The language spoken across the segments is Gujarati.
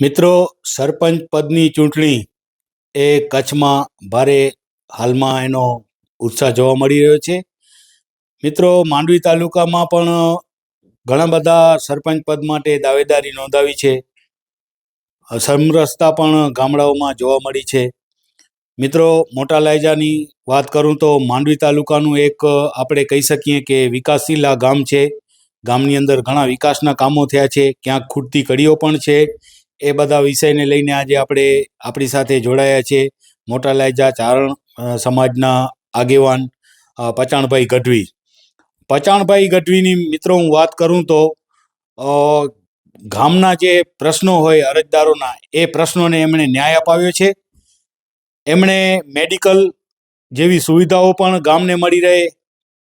મિત્રો, સરપંચ પદની ચૂંટણી એ કચ્છમાં ભારે હાલમાં એનો ઉત્સાહ જોવા મળી રહ્યો છે. મિત્રો, માંડવી તાલુકામાં પણ ઘણા બધા સરપંચ પદ માટે દાવેદારી નોંધાવી છે. સમરસતા પણ ગામડાઓમાં જોવા મળી છે. મિત્રો, મોટા લાયજાની વાત કરું તો માંડવી તાલુકાનું એક આપણે કહી શકીએ કે વિકાસશીલ ગામ છે. ગામની અંદર ઘણા વિકાસના કામો થયા છે. ક્યાંક ખૂટતી કડીઓ પણ છે. એ બધા વિષયને લઈને આજે આપણે આપણી સાથે જોડાયા છે મોટા લાયજા ચારણ સમાજના આગેવાન પચાણભાઈ ગઢવી. પચાણભાઈ ગઢવીની મિત્રો હું વાત કરું તો ગામના જે પ્રશ્નો હોય અરજદારોના, એ પ્રશ્નોને એમણે ન્યાય અપાવ્યો છે. એમણે મેડિકલ જેવી સુવિધાઓ પણ ગામને મળી રહે,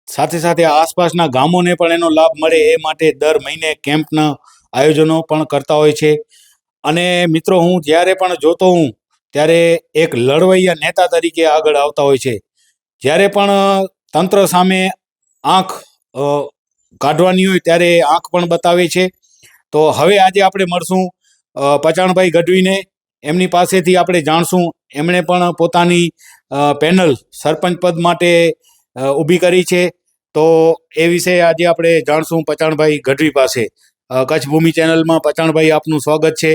સાથે સાથે આસપાસના ગામોને પણ એનો લાભ મળે, એ માટે દર મહિને કેમ્પના આયોજનો પણ કરતા હોય છે. અને મિત્રો, હું જ્યારે પણ જોતો હું ત્યારે એક લડવૈયા નેતા તરીકે આગળ આવતા હોય છે. જ્યારે પણ તંત્ર સામે આંખ કાઢવાની હોય, ત્યારે આંખ પણ બતાવે છે. તો હવે આજે આપણે મળશું પચાણભાઈ ગઢવીને. એમની પાસેથી આપણે જાણશું, એમણે પણ પોતાની પેનલ સરપંચ પદ માટે ઊભી કરી છે. તો એ વિશે આજે આપણે જાણશું પચાણભાઈ ગઢવી પાસે. કચ્છ ભૂમિ ચેનલમાં પચાણભાઈ આપનું સ્વાગત છે.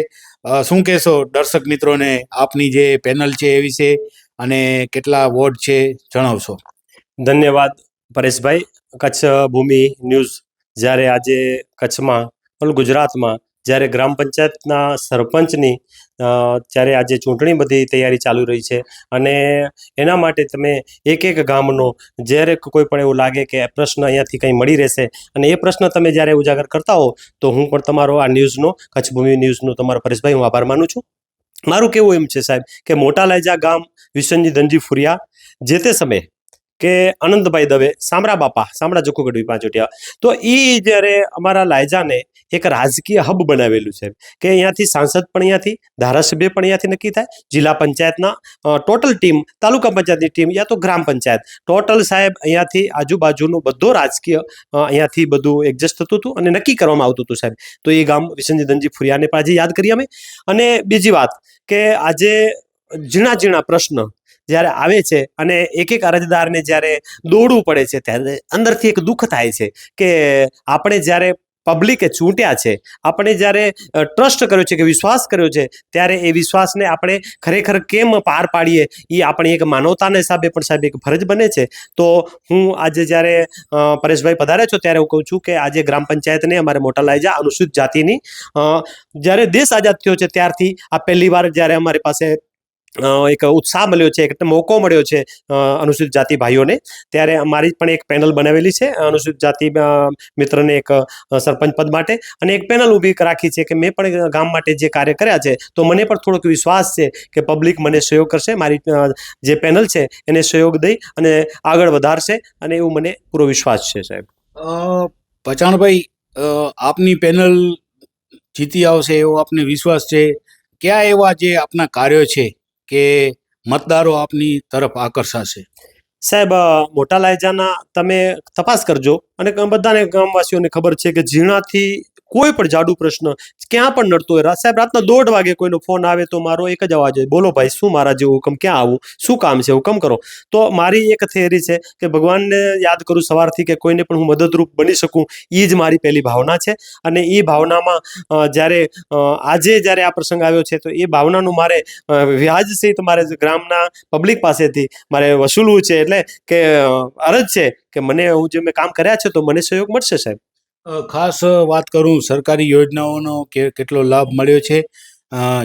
શું કહેશો દર્શક મિત્રોને? આપની જે પેનલ છે એ વિશે અને કેટલા વોર્ડ છે જણાવશો? ધન્યવાદ પરેશભાઈ. કચ્છ ભૂમિ ન્યૂઝ જ્યારે આજે કચ્છમાં ગુજરાતમાં જ્યારે ગ્રામ પંચાયતના સરપંચની જ્યારે આજે ચૂંટણી બધી તૈયારી ચાલુ રહી છે અને એના માટે તમે એક એક ગામનો, જ્યારે કોઈ પણ એવું લાગે કે પ્રશ્ન અહીંયાથી કંઈ મળી રહેશે અને એ પ્રશ્ન તમે જ્યારે ઉજાગર કરતા હો, તો હું પણ તમારો આ ન્યૂઝનો કચ્છ ભૂમિ ન્યૂઝનો તમારો પરેશભાઈ, હું આભાર માનું છું. મારું કેવું એમ છે સાહેબ કે મોટા લાયજા ગામ વિશનજી ધનજી ફુરિયા, જે તે સમયે કે આનંદભાઈ દવે, સામરા બાપા, સામરા જોખુગઢવી પાંચોટિયા. તો એ જ્યારે અમારા લાયજાને એક રાજકીય હબ બનાવેલું છે. કે અહીંયાથી સાંસદ પણ અહીંયાથી, ધારાસભ્ય પણ અહીંયાથી નક્કી થાય. જિલ્લા પંચાયતના ટોટલ ટીમ, તાલુકા પંચાયતની ટીમ યા તો ગ્રામ પંચાયત. ટોટલ સાહેબ અહીંયાથી આજુબાજુનું બધો રાજકીય અહીંયાથી બધું એડજસ્ટ થતું હતું અને નક્કી કરવામાં આવતું હતું સાહેબ. તો એ ગામ વિસંજીધનજી ફુરિયાને પણ આજે યાદ કરીએ અમે. અને બીજી વાત કે આજે ઝીણા ઝીણા પ્રશ્ન જ્યારે આવે છે અને એક એક અરજદારને જ્યારે દોડવું પડે છે, ત્યારે અંદરથી એક દુઃખ થાય છે કે આપણે જ્યારે પબ્લિકે ચૂંટ્યા છે, આપણે જ્યારે ટ્રસ્ટ કર્યો છે કે વિશ્વાસ કર્યો છે, ત્યારે એ વિશ્વાસને આપણે ખરેખર કેમ પાર પાડીએ એ આપણી એક માનવતાના હિસાબે પણ સાહેબ એક ફરજ બને છે. તો હું આજે જ્યારે પરેશભાઈ પધાર્યા છો ત્યારે હું કહું છું કે આજે ગ્રામ પંચાયતને અમારે મોટા લાયજા અનુસૂચિત જાતિની જ્યારે દેશ આઝાદ થયો છે ત્યારથી આ પહેલી વાર જ્યારે અમારી પાસે એક ઉત્સાહ મળ્યો છે, એક મોકો મળ્યો છે અનુસૂચિત જાતિ ભાઈઓને. ત્યારે મારી પણ એક પેનલ બનાવેલી છે, અનુસૂચિત જાતિ મિત્રને એક સરપંચ પદ માટે. અને એક પેનલ ઊભી રાખી છે કે મેં પણ ગામ માટે જે કાર્ય કર્યા છે, તો મને પણ થોડોક વિશ્વાસ છે કે પબ્લિક મને સહયોગ કરશે, મારી જે પેનલ છે, એને સહયોગ દઈ અને આગળ વધારશે અને એવું મને પૂરો વિશ્વાસ છે, સાહેબ. પચાણભાઈ આપની પેનલ જીતી આવશે એવો આપને વિશ્વાસ છે? કયા એવા જે આપના કાર્યો છે? કે મતદારો આપની તરફ આકર્ષાશે? સાહેબ મોટા લાયજાના તમે તપાસ કરજો. અને બધાને ગામવાસીઓને ખબર છે કે ઝીણાથી કોઈ પણ જાડુ પ્રશ્ન, ક્યાં પણ નડતો હોય સાહેબ, રાતના દોઢ વાગે કોઈનો ફોન આવે તો મારો એક જ અવાજ હોય, બોલો ભાઈ, શું મારા જેવું હુકમ, ક્યાં આવું, શું કામ છે, હુકમ કરો. તો મારી એક થિયરી છે કે ભગવાનને યાદ કરું સવારથી કે કોઈને પણ હું મદદરૂપ બની શકું એ જ મારી પહેલી ભાવના છે. અને એ ભાવનામાં જ્યારે આજે જ્યારે આ પ્રસંગ આવ્યો છે, તો એ ભાવનાનું મારે વ્યાજ સહિત મારે ગ્રામના પબ્લિક પાસેથી, મારે વસૂલવું છે, એટલે કે અરજ છે કે મને હું જે મેં કામ કર્યા છે, તો મને સહયોગ મળશે, સાહેબ. ખાસ વાત કરું સરકારી યોજનાઓનો કે, કેટલો લાભ મળ્યો છે.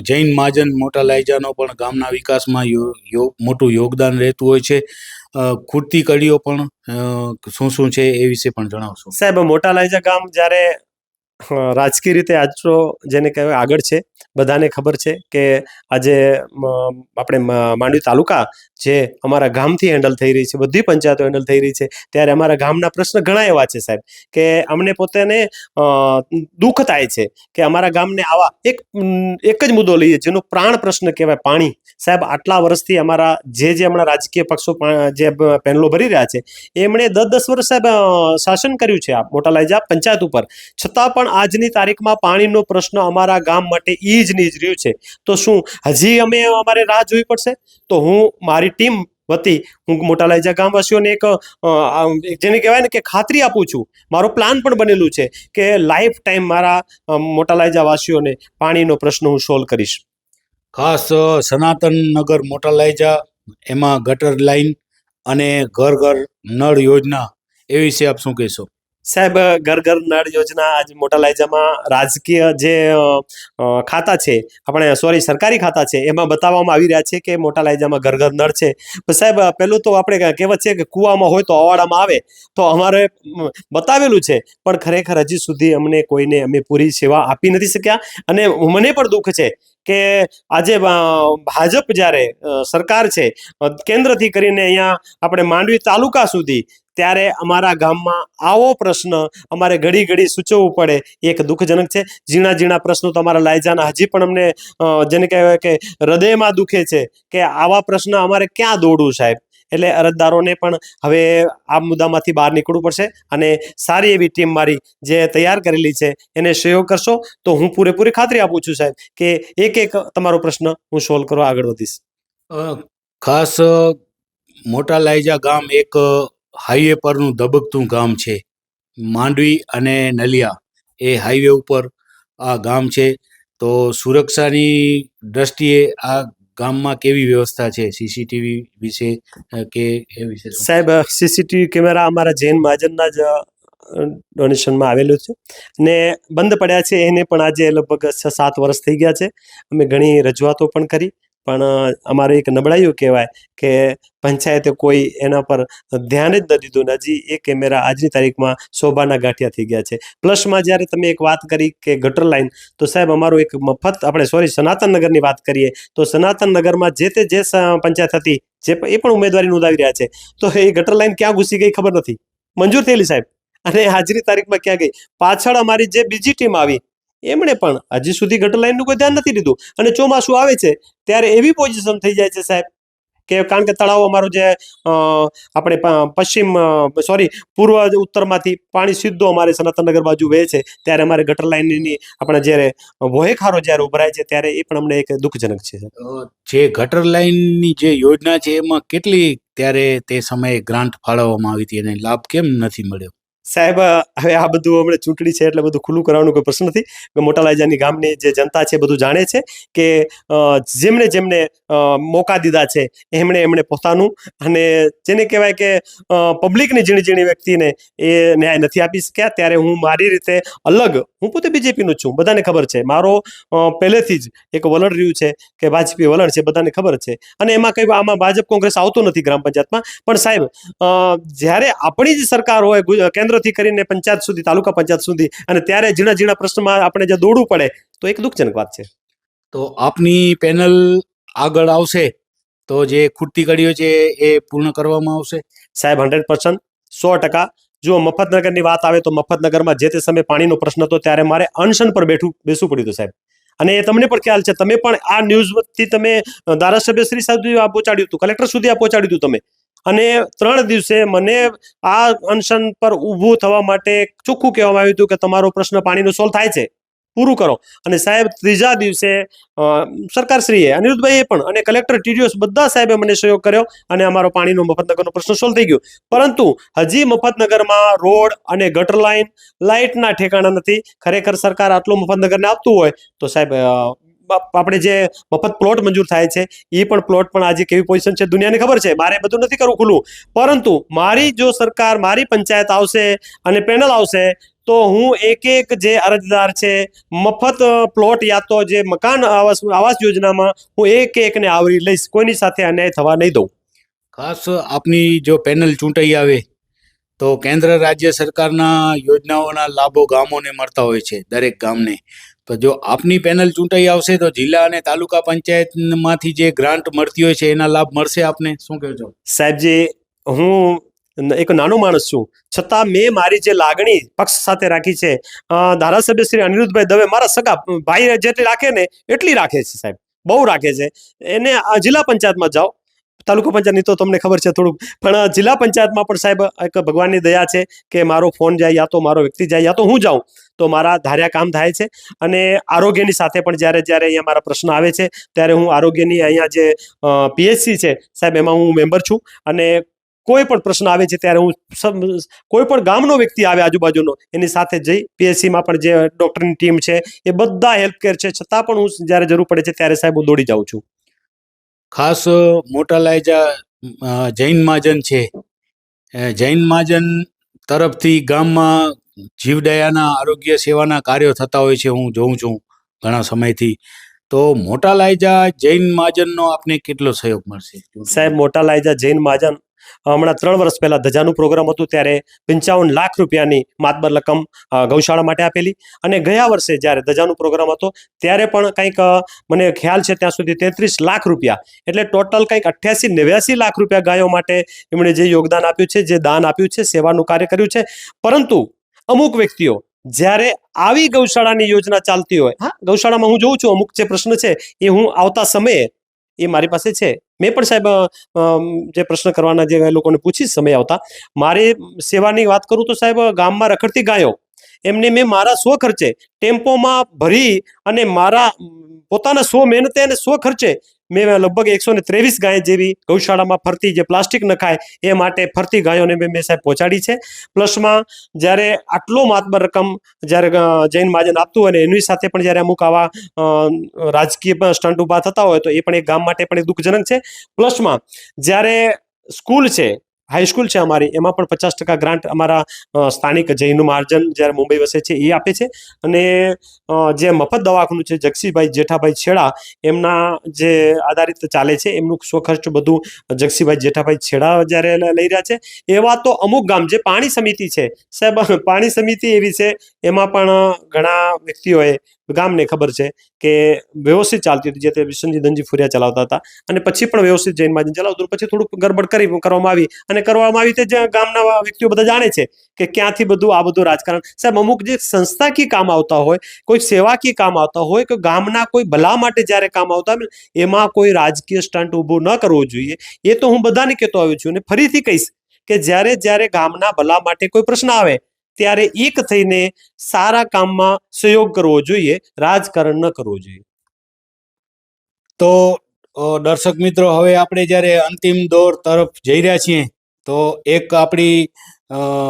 જૈન મહાજન મોટા લાયજાનો પણ ગામના વિકાસમાં મોટું યોગદાન રહેતું હોય છે. ખૂટતી કડીઓ પણ શું શું છે એ વિશે પણ જણાવશો. સાહેબ, મોટા લાયજા ગામ જ્યારે રાજકીય રીતે આજરો જેને કહેવાય આગળ છે, બધાને ખબર છે કે આજે આપણે માંડવી તાલુકા જે અમારા ગામથી હેન્ડલ થઈ રહી છે, બધી પંચાયતો હેન્ડલ થઈ રહી છે, ત્યારે અમારા ગામના પ્રશ્ન ઘણા એવા છે સાહેબ કે અમને પોતાને દુઃખ થાય છે કે અમારા ગામને આવા એક એક જ મુદ્દો લઈએ જેનો પ્રાણ પ્રશ્ન કહેવાય પાણી. સાહેબ, આટલા વર્ષથી અમારા જે જે હમણાં રાજકીય પક્ષો જે પેનલો ભરી રહ્યા છે, એમણે દસ દસ વર્ષ સાહેબ શાસન કર્યું છે આ, મોટા લાઈજા પંચાયત ઉપર. છતાં પણ આજની તારીખમાં પાણીનો પ્રશ્ન અમારા ગામ માટે ઈ જ ની જ રહ્યું છે. તો શું, હજી અમે અમારે રાહ જોવી પડશે? તો હું, મારી ટીમ વતી, હું મોટા ગામવાસીઓને એક જેને કહેવાય ને કે ખાતરી આપું છું. મારો પ્લાન પણ બનેલું છે કે લાઈફ ટાઈમ મારા મોટા વાસીઓને પાણીનો પ્રશ્ન હું સોલ્વ કરીશ. ખાસ સનાતન નગર મોટા એમાં ગટર લાઈન અને ઘર ઘર નળ યોજના એ વિશે આપ શું કહેશો? સાહેબ, ઘર ઘર નળ યોજના આજ મોટા લાયજામાં રાજકીય જે ખાતા છે, આપણે સોરી સરકારી ખાતા છે, એમાં બતાવવામાં આવી રહ્યા છે કે મોટા લાયજામાં ઘર ઘર નળ છે. સાહેબ, પેલું તો આપણે કહેવત છે કે કૂવામાં હોય તો અવાડામાં આવે, તો અમારે બતાવેલું છે. પણ ખરેખર હજી સુધી અમને કોઈને અમે પૂરી સેવા આપી નથી શક્યા. અને મને પણ દુઃખ છે કે આજે ભાજપ જ્યારે સરકાર છે કેન્દ્રથી કરીને અહીંયા આપણે માંડવી તાલુકા સુધી ત્યારે અમારા ગામમાં આવો પ્રશ્ન અમારે ઘડી ઘડી સૂચવવું પડે. એક દુઃખજનક છે. ઝીણા ઝીણા પ્રશ્નો તમારા લાયજાના હજી પણ અમને જેને કહેવાય કે હૃદયમાં દુખે છે કે આવા પ્રશ્ન અમારે ક્યાં દોડવું સાહેબ? એટલે અરજદારોને પણ હવે આ મુદ્દામાંથી બહાર નીકળવું પડશે અને સારી એવી ટીમ મારી જે તૈયાર કરેલી છે એને સહયોગ કરશો. તો હું પૂરેપૂરી ખાતરી આપું છું સાહેબ કે એક એક તમારો પ્રશ્ન હું સોલ્વ કરવા આગળ વધીશ. ખાસ, મોટા લાયજા ગામ એક હાઈવે પરનું ધબકતું ગામ છે. માંડવી અને નલિયા એ હાઈવે ઉપર આ ગામ છે. તો સુરક્ષાની દ્રષ્ટિએ આ ગામમાં કેવી વ્યવસ્થા છે? સીસીટીવી વિશે કે એ વિશે સાહેબ સીસીટીવી કેમેરા અમારા જૈન મહાજનના જ ડોનેશનમાં આવેલું છે. ને બંધ પડ્યા છે. એને પણ આજે લગભગ છ સાત વર્ષ થઈ ગયા છે. અમે ઘણી રજૂઆતો પણ કરી. પણ અમારે એક નબળાઈઓ કહેવાય કે પંચાયતે કોઈ એના પર ધ્યાન જ ન દીધું હજી એ કેમેરા આજની તારીખમાં શોભાના ગાંઠિયા થઈ ગયા છે. પ્લસમાં જ્યારે તમે એક વાત કરી કે ગટર લાઈન, તો સાહેબ અમારું એક મફત, આપણે સોરી, સનાતન નગરની વાત કરીએ, તો સનાતન નગરમાં જે તે જે પંચાયત હતી, જે એ પણ ઉમેદવારી નોંધાવી રહ્યા છે. તો એ ગટર લાઇન ક્યાં ઘૂસી ગઈ ખબર નથી. મંજૂર થયેલી સાહેબ. અને આજની તારીખમાં ક્યાં ગઈ? પાછળ અમારી જે બીજી ટીમ આવી એમણે પણ હજી સુધી ગટર લાઈનનું કોઈ ધ્યાન નથી લીધું. અને ચોમાસું આવે છે, ત્યારે એવી પોઝિશન થઈ જાય છે સાહેબ, કે કારણ કે તળાવ અમારો જે આપણે પશ્ચિમ સોરી પૂર્વ ઉત્તરમાંથી પાણી સીધું અમારે સનાતનગર બાજુ વહે છે, ત્યારે અમારે ગટર લાઈનની આપણે જ્યારે વોહેખારો જ્યારે ઉભરાય છે, ત્યારે એ પણ અમને એક દુઃખજનક છે જે ગટર લાઈનની જે યોજના છે, એમાં કેટલી ત્યારે તે સમયે ગ્રાન્ટ ફાળવવામાં આવી હતી અને લાભ કેમ નથી મળ્યો? સાહેબ હવે આ બધું હમણાં ચૂંટણી છે એટલે બધું ખુલ્લું કરવાનો કોઈ પ્રશ્ન નથી. મોટા લાયજાની ગામની જે જનતા છે બધું જાણે છે કે અ, જેમણે જેમને મોકા દીધા છે એમણે એમણે પોતાનું અને જેને કહેવાય કે પબ્લિકની ઝીણી ઝીણી વ્યક્તિને એ ન્યાય નથી આપી શક્યા. ત્યારે હું મારી રીતે અલગ હું પોતે બીજેપીનું છું બધાને ખબર છે. મારો પહેલેથી જ એક વલણ રહ્યું છે કે ભાજપી વલણ છે બધાને ખબર છે. અને એમાં કંઈ આમાં ભાજપ કોંગ્રેસ આવતો નથી ગ્રામ પંચાયતમાં. પણ સાહેબ જ્યારે આપણી જ સરકાર હોય ગુજ- કેન્દ્રથી કરીને પંચાયત સુધી તાલુકા પંચાયત સુધી અને ત્યારે ઝીણા ઝીણા પ્રશ્નમાં આપણે જે દોડવું પડે તો એક દુઃખજનક વાત છે. તો આપની પેનલ આગળ આવશે તો જે ખૂટતી કડીઓ છે એ પૂર્ણ કરવામાં આવશે? સાહેબ હંડ્રેડ પર્સન્ટ. સો ટકા. જો મફતનગરની વાત આવે તો મફતનગરમાં જે તે સમયે પાણીનો પ્રશ્ન હતો ત્યારે મારે અનશન પર બેઠું બેસવું પડ્યું હતું સાહેબ. અને એ તમને પણ ખ્યાલ છે તમે પણ આ ન્યૂઝથી તમે ધારાસભ્યશ્રી ધારાસભ્ય શ્રી સુધી આ પહોંચાડ્યું હતું કલેક્ટર સુધી આ પહોંચાડ્યું હતું તમે. અને ત્રણ દિવસે મને આ અનશન પર ઊભું થવા માટે ચોખ્ખું કહેવામાં આવ્યું હતું કે તમારો પ્રશ્ન પાણીનો સોલ્વ થાય છે. પૂરું કરો. અને સાહેબ, ત્રીજા દિવસે સરકારશ્રીએ, અનિરુદ્ધભાઈએ પણ અને કલેક્ટર ટીડીઓસ બધા સાહેબે મને સહયોગ કર્યો અને અમારો પાણીનો મફતનગરનો પ્રશ્ન સોલ્વ થઈ ગયો. પરંતુ હજી મફતનગરમાં રોડ અને ગટર લાઈન લાઇટના ઠેકાણા નથી. ખરેખર સરકાર આટલું મફતનગરને આપતું હોય તો સાહેબ આપણે જે મફત પ્લોટ મંજૂર થાય છે એ પણ પ્લોટ પણ આજે કેવી પોઝિશન છે દુનિયાને ખબર છે? મારે બધું નથી કરવું ખુલ્લું. પરંતુ મારી જો સરકાર, મારી પંચાયત આવશે અને પેનલ આવશે, તો હું એક એક જે અરજદાર છે, મફત પ્લોટ યા તો જે મકાન આવાસ આવાસ યોજનામાં હું એક એકને આવરી લઈશ. કોઈની સાથે અન્યાય થવા નહીં દઉં. ખાસ આપની જો પેનલ ચૂંટાઈ આવે, તો કેન્દ્ર રાજ્ય સરકારના યોજનાઓના લાભો ગામોને મળતા હોય છે, દરેક ગામને. તો જો આપની પેનલ ચૂંટાઈ આવશે તો જિલ્લા અને તાલુકા પંચાયતમાંથી જે ગ્રાન્ટ મળતી હોય છે, એના લાભ મળશે આપને? શું કહો છો? સાહેબજી હું એક નાનો માણસ છું. છતાં મેં મારી જે લાગણી પક્ષ સાથે રાખી છે ધારાસભ્ય શ્રી અનિરુદ્ધભાઈ દવે મારા સગા, ભાઈ જેટલી રાખે ને એટલી રાખે છે સાહેબ. બહુ રાખે છે. એને જિલ્લા પંચાયતમાં જાઓ. તાલુકા પંચાયતની તો તમને ખબર છે થોડુંક. પણ જિલ્લા પંચાયતમાં પણ સાહેબ, એક ભગવાનની દયા છે કે મારો ફોન જાય યા તો મારો વ્યક્તિ જાય યા તો હું જાઉં. તો મારા ધાર્યા કામ થાય છે અને આરોગ્યની સાથે પણ જ્યારે જ્યારે અહીંયા મારા પ્રશ્ન આવે છે, ત્યારે હું આરોગ્યની અહીંયા જે પીએચસી છે સાહેબ, એમાં હું મેમ્બર છું અને કોઈ પણ પ્રશ્ન આવે છે ત્યારે હું કોઈ પણ ગામનો વ્યક્તિ આવે આજુબાજુનો, એની સાથે જઈ પીએચસીમાં પણ જે ડૉક્ટરની ટીમ છે એ બધા હેલ્પ કેર છે. છતાં પણ હું જ્યારે જરૂર પડે છે ત્યારે સાહેબ હું દોડી જાઉં છું. ખાસ મોટા લાયજા જૈન મહાજન છે. જૈન મહાજન તરફથી ગામમાં જીવદયાના આરોગ્ય સેવાના કાર્યો થતા હોય છે હું જોઉં છું ઘણા સમયથી. તો મોટા લાયજા જૈન મહાજનનો આપને કેટલો સહયોગ મળશે? સાહેબ મોટા લાયજા જૈન મહાજન હમણાં ત્રણ વર્ષ પહેલાં ધજાનું પ્રોગ્રામ હતું ત્યારે પંચાવન લાખ રૂપિયાની માતબર રકમ ગૌશાળા માટે આપેલી. અને ગયા વર્ષે જ્યારે ધજાનું પ્રોગ્રામ હતો ત્યારે પણ કંઈક મને ખ્યાલ છે ત્યાં સુધી તેત્રીસ લાખ રૂપિયા. એટલે ટોટલ કંઈક અઠ્યાસી નેવ્યાસી લાખ રૂપિયા ગાયો માટે એમણે જે યોગદાન આપ્યું છે જે દાન આપ્યું છે સેવાનું કાર્ય કર્યું છે. પરંતુ અમુક વ્યક્તિઓ જ્યારે આવી ગૌશાળાની યોજના ચાલતી હોય હા. ગૌશાળામાં હું જોઉં છું અમુક જે પ્રશ્ન છે એ હું આવતા સમયે એ મારી પાસે છે. મેં પણ સાહેબ જે પ્રશ્ન કરવાના જે લોકોને પૂછીશ સમય આવતા, મારી સેવાની વાત કરું તો સાહેબ, ગામમાં રખડતી ગાયો, એમને મેં મારા સ્વ ખર્ચે ટેમ્પોમાં ભરી અને મારા પોતાના સ્વ મહેનતે અને સ્વ ખર્ચે મેં લગભગ એકસો ને ત્રેવીસ ગાય જેવી ગૌશાળામાં ફરતી જે પ્લાસ્ટિક ન ખાય એ માટે ફરતી ગાયોને મેં મેં સાહેબ પહોંચાડી છે. પ્લસમાં જ્યારે આટલો માતબર રકમ જ્યારે જૈન મહાજન આપતું હોય ને એની સાથે પણ જ્યારે અમુક આવા રાજકીય સ્ટન્ટ ઊભા થતા હોય તો એ પણ એક ગામ માટે પણ એક દુઃખજનક છે. પ્લસમાં જ્યારે સ્કૂલ છે હાઈસ્કૂલ છે અમારી. એમાં પણ પચાસ ટકા ગ્રાન્ટ અમારા સ્થાનિક જૈનું માર્જન જ્યારે મુંબઈ વસે છે, એ આપે છે. અને જે મફત દવાખાનું છે, જગસીભાઈ જેઠાભાઈ છેડા, એમના જે આધારિત ચાલે છે, એમનું સ્વખર્ચ બધું જગસીભાઈ જેઠાભાઈ છેડા જ્યારે લઈ રહ્યા છે. એવા તો અમુક ગામ જે પાણી સમિતિ છે. સાહેબ, પાણી સમિતિ એવી છે, એમાં પણ ઘણા વ્યક્તિઓએ ગામને ખબર છે કે વ્યવસ્થિત ચાલતી હતી, જે તે વિશનજી ધનજી ફુરિયા ચલાવતા હતા. અને પછી પણ વ્યવસ્થિત જૈન મહાજન ચલાવતું પછી થોડુંક ગરબડ કરી કરવામાં આવી. અને કરવામાં આવી તે જે ગામના વ્યક્તિઓ બધા જાણે છે કે ક્યાંથી બધું, આ બધું રાજકારણ. સાહેબ, અમુક જે સંસ્થાકીય કામ આવતા હોય, કોઈ સેવાકીય કામ આવતા હોય, કે ગામના કોઈ ભલા માટે જ્યારે કામ આવતા હોય, એમાં કોઈ રાજકીય સ્ટન્ટ ઊભું ન કરવું જોઈએ. એ તો હું બધાને કહેતો આવ્યો છું. અને ફરીથી કહીશ કે જ્યારે જ્યારે ગામના ભલા માટે કોઈ પ્રશ્ન આવે ત્યારે એક થઈને સારા કામમાં સહયોગ કરવો જોઈએ રાજકારણ ન કરવું જોઈએ. તો દર્શક મિત્રો હવે આપણે જ્યારે અંતિમ દોર તરફ જઈ રહ્યા છીએ તો એક આપણી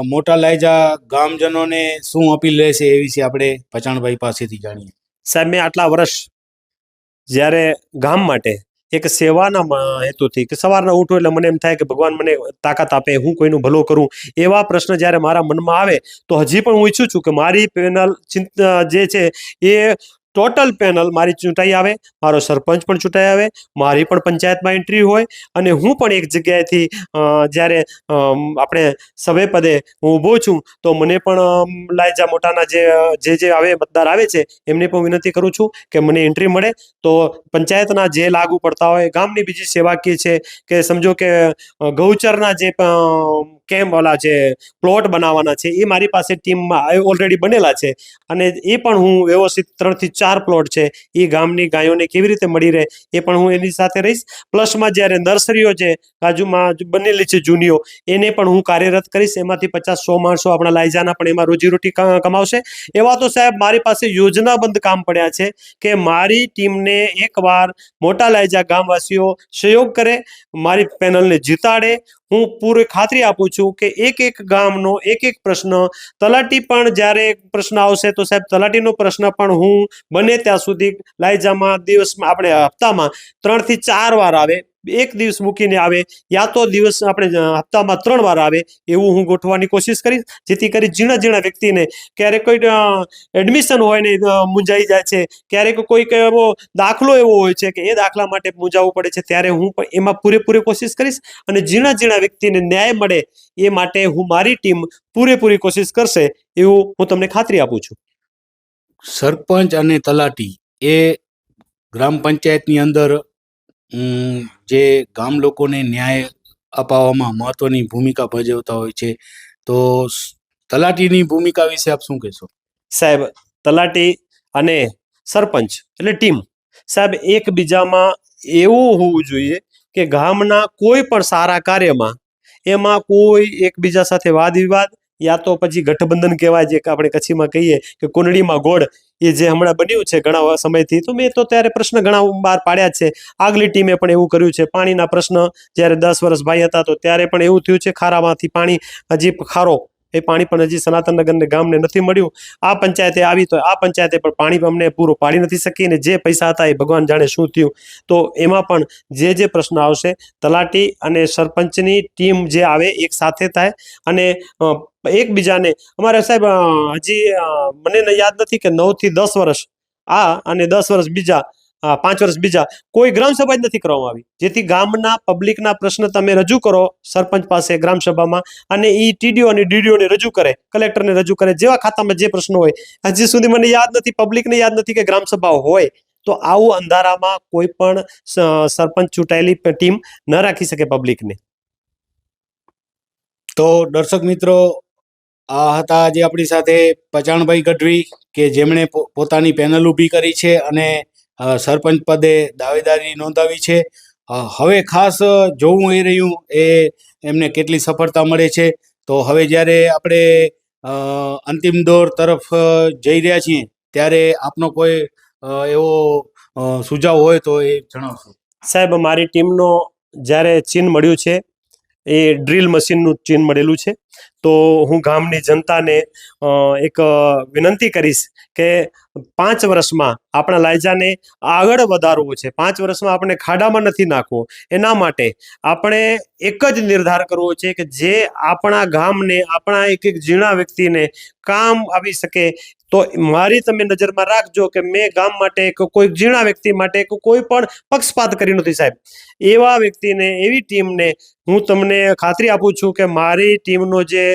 મોટા લાયજા ગામજનોને શું અપીલ રહેશે એ વિશે આપણે પચાણભાઈ પાસેથી જાણીએ. સાહેબ મેં આટલા વર્ષ જ્યારે ગામ માટે એક સેવાના હેતુથી કે સવારના ઉઠું એટલે મને એમ થાય કે ભગવાન મને તાકાત આપે, હું કોઈનું ભલું કરું, એવા પ્રશ્ન જ્યારે મારા મનમાં આવે, તો હજી પણ હું ઈચ્છું છું કે મારી પેનલ ચિંતા જે છે એ ટોટલ પેનલ મારી ચૂંટાઈ આવે, મારો સરપંચ પણ ચૂંટાઈ આવે, મારી પણ પંચાયતમાં એન્ટ્રી હોય અને હું પણ એક જગ્યાએથી જ્યારે આપણે સભે પદે હું ઊભો છું, તો મને પણ લાયજા મોટાના જે જે જે આવે, મતદાર આવે છે, એમને પણ વિનંતી કરું છું કે મને એન્ટ્રી મળે. તો પંચાયતના જે લાગુ પડતા હોય, ગામની બીજી સેવાકીય છે, કે સમજો કે ગૌચરના જે કેમ ઓલા જે પ્લોટ બનાવવાના છે, એ મારી પાસે ટીમમાં ઓલરેડી બનેલા છે. અને એ પણ હું વ્યવસ્થિત ત્રણથી ચાર પ્લોટ છે, એ ગામની ગાયોને કેવી રીતે મળી રહે, એ પણ હું એની સાથે રહીશ. પ્લસમાં જ્યારે નર્સરીઓ છે, બાજુમાં બનેલી છે જૂનીઓ, એને પણ હું કાર્યરત કરીશ. એમાંથી પચાસ સો માણસો આપણા લાયજાના પણ એમાં રોજીરોટી કમાવશે. એવા તો સાહેબ મારી પાસે યોજનાબંધ કામ પડ્યા છે કે મારી ટીમને એકવાર મોટા લાયજા ગામવાસીઓ સહયોગ કરે, મારી પેનલને જીતાડે હું પૂરી ખાતરી આપું છું કે એક એક ગામનો, એક એક પ્રશ્ન, તલાટી પણ જ્યારે પ્રશ્ન આવશે તો સાહેબ તલાટીનો પ્રશ્ન પણ હું બને ત્યાં સુધી લાયજામાં દિવસમાં, આપણે હપ્તામાં ત્રણથી ચાર વાર આવે. એક દિવસ મૂકીને આવે યા તો દિવસ આપણે હપ્તામાં ત્રણ વાર આવે એવું હું ગોઠવવાની કોશિશ કરીશ. જેથી કરી ઝીણા ઝીણા વ્યક્તિને ક્યારેક કોઈ એડમિશન હોય ને મૂંઝાઈ જાય છે. ક્યારેક કોઈક એવો દાખલો એવો હોય છે કે એ દાખલા માટે મૂંઝાવવું પડે છે, ત્યારે હું પણ એમાં પૂરેપૂરી કોશિશ કરીશ અને ઝીણા ઝીણા વ્યક્તિને ન્યાય મળે એ માટે હું મારી ટીમ પૂરેપૂરી કોશિશ કરશે એવું હું તમને ખાતરી આપું છું. સરપંચ અને તલાટી એ ગ્રામ પંચાયતની અંદર જે ગામ લોકોને ન્યાય અપાવવામાં મહત્વની ભૂમિકા ભજવતા હોય છે, તો તલાટીની ભૂમિકા વિશે આપ શું કહેશો? સાહેબ, તલાટી અને સરપંચ, એટલે ટીમ. સાહેબ, એકબીજામાં એવું હોવું જોઈએ કે ગામના કોઈ પણ સારા કાર્યમાં એમાં કોઈ એકબીજા સાથે વાદ વિવાદ યા તો પછી ગઠબંધન કહેવાય જે આપણે કચ્છીમાં કહીએ કે કુંડળીમાં ગોળ, એ જે હમણાં બન્યું છે ઘણા સમયથી, તો મેં તો ત્યારે પ્રશ્ન ઘણા બહાર પાડ્યા છે. આગલી ટીમે પણ એવું કર્યું છે. પાણીના પ્રશ્ન જ્યારે દસ વર્ષ ભાઈ હતા, તો ત્યારે પણ એવું થયું છે, ખારામાંથી પાણી હજી ખારો એ પાણી પણ હજી સનાતન નગરને ગામને નથી મળ્યું. આ પંચાયતે આવી તો આ પંચાયતે પણ પાણી અમને પૂરું પાડી નથી શકી અને જે પૈસા હતા એ ભગવાન જાણે શું થયું. તો એમાં પણ જે જે પ્રશ્ન આવશે, તલાટી અને સરપંચની ટીમ જે આવે એક સાથે થાય અને એકબીજાને અમારે સાહેબ હજી મને યાદ નથી કે નવથી દસ વર્ષ આ અને દસ વર્ષ બીજા અ, પાંચ વર્ષ બીજા. કોઈ ગ્રામસભા જ નથી કરવામાં આવી. જેથી ગામના પબ્લિકના પ્રશ્ન તમે રજૂ કરો સરપંચ પાસે ગ્રામસભામાં અને એ ટીડીઓ અને ડીડીઓને રજૂ કરે કલેક્ટરને રજૂ કરે જેવા ખાતામાં જે પ્રશ્નો હોય. હજી સુધી મને યાદ નથી પબ્લિકને યાદ નથી કે ગ્રામસભા હોય. તો આવું અંધારામાં કોઈ પણ સરપંચ ચૂંટાયેલી ટીમ ન રાખી શકે પબ્લિકને. તો દર્શક મિત્રો આ હતા આજે આપણી સાથે પચાણભાઈ ગઢવી કે જેમણે પોતાની પેનલ ઊભી કરી છે અને સરપંચ પદે દાવેદારી નોંધાવી છે. હવે ખાસ જોવું એ રહ્યું એ એમને કેટલી સફળતા મળે છે. તો હવે જ્યારે આપણે અંતિમ દોર તરફ જઈ રહ્યા છીએ, ત્યારે આપનો કોઈ એવો સુઝાવ હોય તો એ જણાવશો. સાહેબ મારી ટીમનો જ્યારે ચિહ્ન મળ્યું છે, એ ડ્રીલ મશીનનું ચિહ્ન મળેલું છે. તો હું ગામની જનતાને એક વિનંતી કરીશ કે પાંચ વર્ષમાં આપણા લાયજાને આગળ વધારવું છે. પાંચ વર્ષમાં આપણે ખાડામાં નથી નાખવો. એના માટે આપણે એક જ નિર્ધાર કરવો છે કે જે આપણા ગામને, આપણા એક એક ઝીણા વ્યક્તિને કામ આવી શકે. તો મારી તમે નજરમાં રાખજો કે મેં ગામ માટે કોઈ ઝીણા વ્યક્તિ માટે કોઈ પણ પક્ષપાત કરી નથી સાહેબ. એવા વ્યક્તિને, એવી ટીમને હું તમને ખાતરી આપું છું કે મારી ટીમનો જે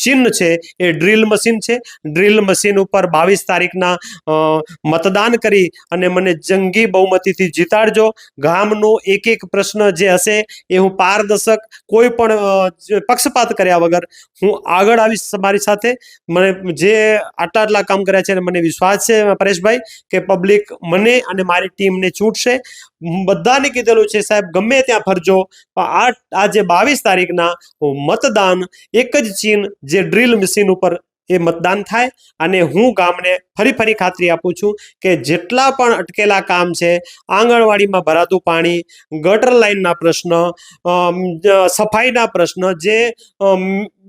ચિહ્ન છે એ ડ્રિલ મશીન છે. ડ્રિલ મશીન ઉપર બાવીસ તારીખના અ, મતદાન કરી અને મને જંગી બહુમતીથી જીતાડજો. ગામનો એક એક પ્રશ્ન જે હશે એ હું પારદર્શક કોઈ પણ પક્ષપાત કર્યા વગર હું આગળ આવીશ મારી સાથે. મને જે આટલા આટલા કામ કર્યા છે અને મને વિશ્વાસ છે પરેશભાઈ કે પબ્લિક મને અને મારી ટીમને છૂટશે. બધાને કીધેલું છે સાહેબ ગમે ત્યાં ફરજો પણ આ આજે બાવીસ તારીખના મતદાન એક જ ચીન જે ડ્રીલ મશીન ઉપર એ મતદાન થાય અને હું ગામને ફરી ફરી ખાતરી આપું છું કે જેટલા પણ અટકેલા કામ છે, આંગણવાડીમાં ભરાતું પાણી, ગટર લાઇનના પ્રશ્ન સફાઈના પ્રશ્ન જે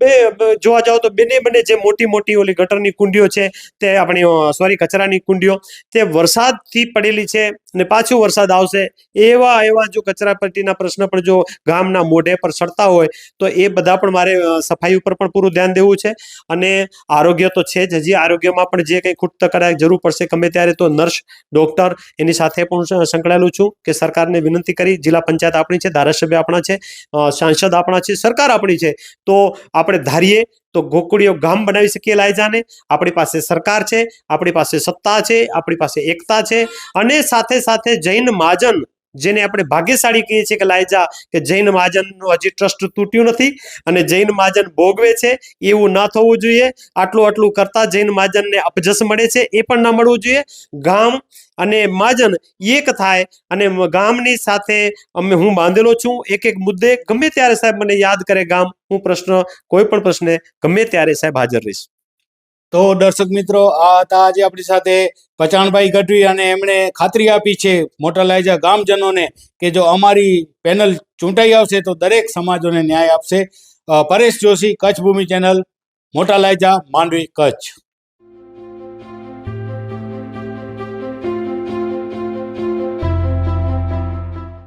બે જોવા જાઓ તો બેને બંને જે મોટી મોટી ઓલી ગટરની કુંડીઓ છે, તે આપણી સોરી, કચરાની કુંડીઓ, તે વરસાદથી પડેલી છે અને પાછું વરસાદ આવશે. એવા એવા જો કચરાપટ્ટીના પ્રશ્ન પણ જો ગામના મોઢે પર સડતા હોય, તો એ બધા પણ મારે સફાઈ ઉપર પણ પૂરું ધ્યાન દેવું છે. અને આરોગ્ય તો છે જ, હજી આરોગ્યમાં પણ જે કંઈ ખૂટ કરાય જરૂર પડશે, ગમે ત્યારે તો નર્સ, ડોક્ટર એની સાથે પણ સંકળાયેલું છું કે સરકારને વિનંતી કરી, જિલ્લા પંચાયત આપણી છે, ધારાસભ્ય આપણા છે સાંસદ આપણા છે, સરકાર આપણી છે. તો આપણે ધારીએ તો ગોકુળીઓ ગામ બનાવી શકીએ લાયજાને. આપણી પાસે સરકાર છે, આપણી પાસે સત્તા છે, આપણી પાસે એકતા છે અને સાથે સાથે જૈન મહાજન જેને આપણે ભાગ્યશાળી કહીએ છીએ કે લાયજા, કે જૈન મહાજનનું હજી ટ્રસ્ટ તૂટ્યું નથી અને જૈન મહાજન ભોગવે છે, એવું ન થવું જોઈએ. આટલું આટલું કરતા જૈન મહાજનને અપજસ મળે છે, એ પણ ન મળવું જોઈએ. ગામ અને મહાજન એક થાય અને ગામની સાથે અમે હું બાંધેલો છું. એક એક મુદ્દે ગમે ત્યારે સાહેબ મને યાદ કરે ગામ, હું પ્રશ્ન, કોઈ પણ પ્રશ્ને ગમે ત્યારે સાહેબ હાજર રહીશ. તો દર્શક મિત્રો, આ હતા આજે આપણી સાથે પચાણભાઈ ગઢવી અને એમણે ખાતરી આપી છે મોટા લાયજા ગામજનોને કે જો અમારી પેનલ ચૂંટાઈ આવશે તો દરેક સમાજોને ન્યાય આપશે. પરેશ જોશી, કચ્છ ભૂમિ ચેનલ મોટા લાયજા માંડવી, કચ્છ.